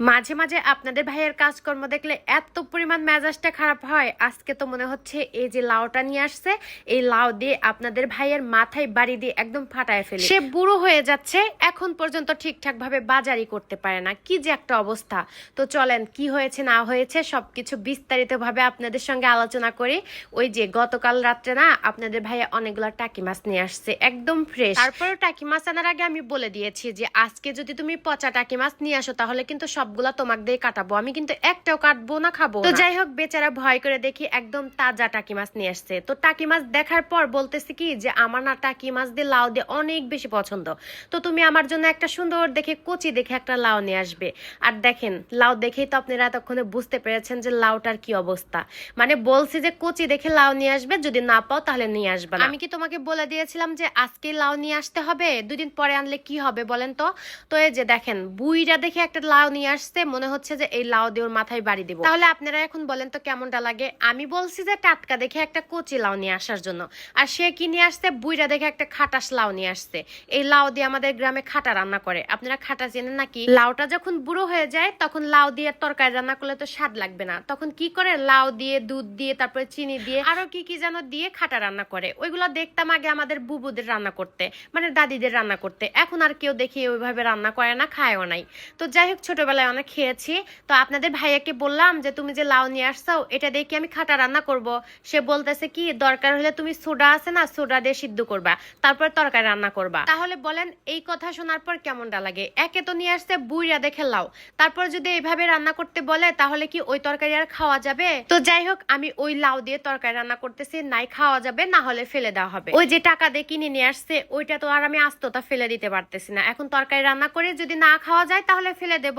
মাঝে মাঝে আপনাদের ভাইয়ের কাজকর্ম দেখলে এত পরিমাণ মেজাজটা খারাপ হয়। আজকে তো মনে হচ্ছে এই যে লাউটা নিয়ে আসছে, এই লাউ দিয়ে আপনাদের ভাইয়ের মাথায় বাড়ি দিয়ে একদম ফাটায় ফেলে। সে বুড়ো হয়ে যাচ্ছে, এখন পর্যন্ত ঠিকঠাক ভাবে বাজারই করতে পারে না। কি যে একটা অবস্থা। তো চলেন, কি হয়েছে, না হয়েছে সবকিছু বিস্তারিত ভাবে আপনাদের সঙ্গে আলোচনা করি। ওই যে গতকাল রাত্রে না আপনাদের ভাইয়া অনেকগুলো টাকি মাছ নিয়ে আসছে, একদম ফ্রেশ তারপরে টাকি মাছ আনার আগে আমি বলে দিয়েছি যে, আজকে যদি তুমি পচা টাকি মাছ নিয়ে আসো, তাহলে কিন্তু সবগুলা তোমাক দিয়ে কাটাবো। আমি কিন্তু একটাও কাটবো না খাব তো যাই হোক বেচারা ভয় করে দেখি একদম তাজা টাকি মাছ নিয়ে আসছে। তো টাকি মাছ দেখার পর বলতেছে কি যে আমার না টাকি মাছ দিয়ে লাউ দিয়ে অনেক বেশি পছন্দ। তো তুমি আমার জন্য একটা সুন্দর দেখে কচি দেখে একটা লাউ নিয়ে আসবে। আর দেখেন লাউ দেখেই তো আপনারা এতক্ষণে বুঝতে পেরেছেন যে লাউটার কি অবস্থা। মানে বলছি যে কচি দেখে লাউ নিয়ে আসবে যদি না পাও তাহলে নিয়ে আসবে আমি কি তোমাকে বলে দিয়েছিলাম যে আজকে লাউ নিয়ে আসতে হবে দুদিন পরে আনলে কি হবে বলেন তো? তো এই যে দেখেন বুইরা দেখে একটা লাউ নিয়ে আসছে, মনে হচ্ছে যে এই লাউ দিয়ে ওর মাথায় বাড়ি দিব। তাহলে আপনারা এখন বলেন তো কেমনটা লাগে? আমি বলছি যে টাটকা দেখে একটা কচি লাউ নিয়ে আসার জন্য। আর সে কি নিয়ে আসছে? বুইরা দেখে একটা খাটাস লাউ নিয়ে আসছে। এই লাউ দিয়ে আমাদের গ্রামে খাটা রান্না করে। আপনারা খাটা চেনেন নাকি? লাউটা যখন বুড়ো হয়ে যায়, তখন লাউ দিয়ে তরকারি রান্না করলে তো স্বাদ লাগবে না। তখন কি করে লাউ দিয়ে, দুধ দিয়ে, তারপরে চিনি দিয়ে, আরও কি কি যেন দিয়ে খাটা রান্না করে। ওইগুলো দেখতাম আগে আমাদের বুবুদের রান্না করতে মানে দাদিদের রান্না করতে। এখন আর কেউ দেখি ওইভাবে রান্না করে না, খায়ও নাই। তো যাই হোক, ছোটবেলায় অনেক খেয়েছি। তো আপনাদের ভাইয়াকে বললাম যে, তুমি যে লাউ নিয়ে আসছো এটা দিয়ে কি আমি খাটা রান্না করব? সে বলতেছে কি, দরকার হলে তুমি সোডা আছে না, সোডা দিয়ে সিদ্ধ করবা, তারপর তরকারি রান্না করবা। তাহলে বলেন, এই কথা শোনার পর কেমনটা লাগে? একে তো নিয়ে আসছে বুইরা দেখে লাউ। তারপর যদি এইভাবে রান্না করতে বলে, তাহলে কি ওই তরকারি আর খাওয়া যাবে? তো যাই হোক, আমি ওই লাউ দিয়ে তরকারি রান্না করতেছি, নাই খাওয়া যাবে, না হলে ফেলে দেওয়া হবে। ওই যে টাকা দিয়ে কিনে নিয়ে আসছে, ওইটা তো আর আমি আস্ততা ফেলে দিতে পারতেছি না। এখন তরকারি রান্না করে যদি না খাওয়া যায়, তাহলে ফেলে দেব।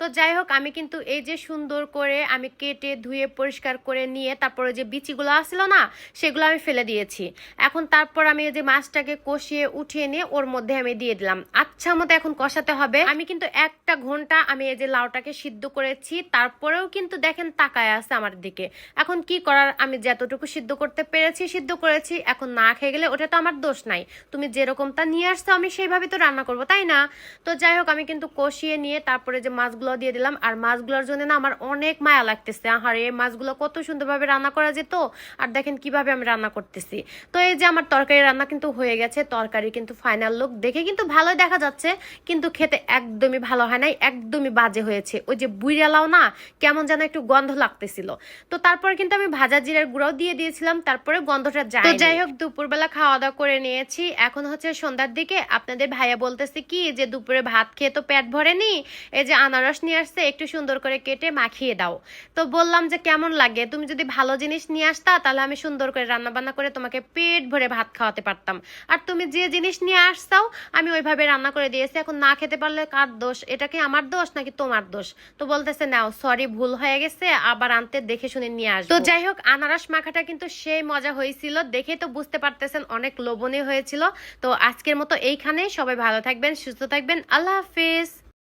তো যাই হোক, আমি কিন্তু এই যে সুন্দর করে আমি কেটে ধুয়ে পরিষ্কার করে নিয়ে তারপরে যে বিচিগুলো আসছিল না, সেগুলো আমি ফেলে দিয়েছি। এখন তারপর আমি যে মাছটাকে কষিয়ে উঠিয়ে নিয়ে ওর মধ্যে আমি দিয়ে দিলাম। আচ্ছা মতো এখন কষাতে হবে। আমি কিন্তু একটা ঘণ্টা আমি এই যে লাউটাকে সিদ্ধ করেছি, তারপরেও কিন্তু দেখেন তাকায় আছে আমার দিকে। এখন কি করার? আমি যতটুকু সিদ্ধ করতে পেরেছি সিদ্ধ করেছি, এখন না খেয়ে গেলে ওটা তো আমার দোষ নাই। তুমি যেরকমটা নিয়ে আসছো আমি সেইভাবে তো রান্না করব, তাই না? তো যাই হোক, আমি কিন্তু কষিয়ে নিয়ে তারপরে যে মাছগুলো দিয়ে দিলাম। আর মাছগুলোর জন্য না আমার অনেক মায়া লাগতেছে। আর এই মাছগুলো কত সুন্দরভাবে রান্না করা যেত। আর দেখেন কীভাবে আমি রান্না করতেছি। তো এই যে আমার তরকারি রান্না কিন্তু হয়ে গেছে। তরকারি কিন্তু ফাইনাল লুক দেখে কিন্তু ভালোই দেখা যাচ্ছে। কিন্তু খেতে একদমই ভালো হয় নাই একদমই বাজে হয়েছে। ওই যে বুইরালাও না কেমন যেন একটু গন্ধ লাগতেছিল। তো তারপর কিন্তু আমি ভাজা জিরার গুঁড়াও দিয়ে দিয়েছিলাম। তারপরে গন্ধটা যায় তো যাই হোক দুপুরবেলা খাওয়া দাওয়া করে নিয়েছি। এখন হচ্ছে সন্ধ্যার দিকে। আপনাদের ভাইয়া বলতেছে কি যে দুপুরে ভাত খেয়ে তো পেট ভরেনি। এই যে আনারস নিয়ে আসছে, একটু সুন্দর করে কেটে মাখিয়ে দাও। তো বললাম যে, কেমন লাগে? তুমি যদি ভালো জিনিস নিয়ে আসতা, তাহলে আমি সুন্দর করে রান্না বান্না করে তোমাকে পেট ভরে ভাত খাওয়াতে পারতাম। আর তুমি যে জিনিস নিয়ে আসছাও, আমি ওইভাবে রান্না করে দিয়েছি। এখন না খেতে পারলে কার দোষ? এটা কি আমার দোষ নাকি তোমার দোষ? তো বলতেছে, নাও সরি ভুল হয়ে গেছে, আবার আনতে দেখে শুনে নিয়ে আসব। তো যাই হোক, আনারস মাখাটা কিন্তু সেই মজা হয়েছিল। দেখে তো বুঝতে পারতেছেন, অনেক লোভনীয় হয়েছিল। তো আজকের মতো এইখানে সবাই ভালো থাকবেন, সুস্থ থাকবেন। আল্লাহ হাফিজ।